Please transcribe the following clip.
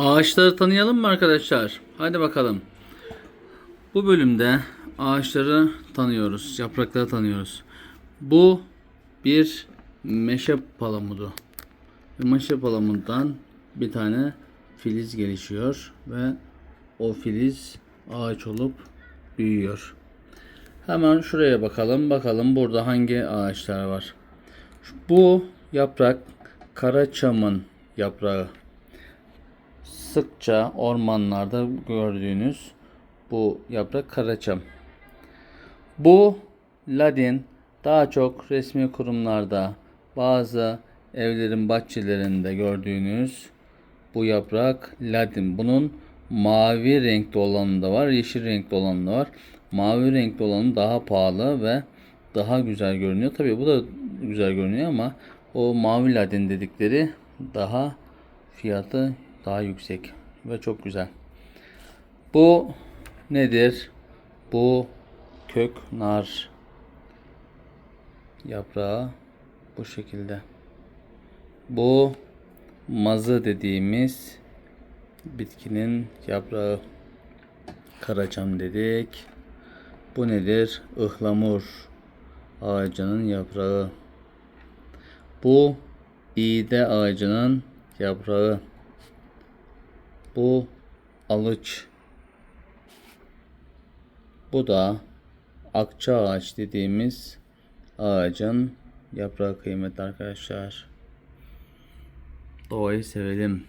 Ağaçları tanıyalım mı arkadaşlar? Hadi bakalım. Bu bölümde ağaçları tanıyoruz, yaprakları tanıyoruz. Bu bir meşe palamudu. Meşe palamudundan bir tane filiz gelişiyor ve o filiz ağaç olup büyüyor. Hemen şuraya bakalım. Bakalım burada hangi ağaçlar var. Bu yaprak karaçamın yaprağı. Sıkça ormanlarda gördüğünüz bu yaprak karaçam. Bu ladin daha çok resmi kurumlarda, bazı evlerin bahçelerinde gördüğünüz bu yaprak ladin. Bunun mavi renkli olanı da var, yeşil renkli olanı da var. Mavi renkli olanı daha pahalı ve daha güzel görünüyor. Tabii bu da güzel görünüyor ama o mavi ladin dedikleri daha fiyatı daha yüksek ve çok güzel. Bu nedir? Bu kök nar yaprağı bu şekilde. Bu mazı dediğimiz bitkinin yaprağı. Karaçam dedik. Bu nedir? Ihlamur ağacının yaprağı. Bu iğde ağacının yaprağı. Bu alıç. Bu da akça ağaç dediğimiz ağacın yaprağı kıymetli arkadaşlar. Doğayı sevelim.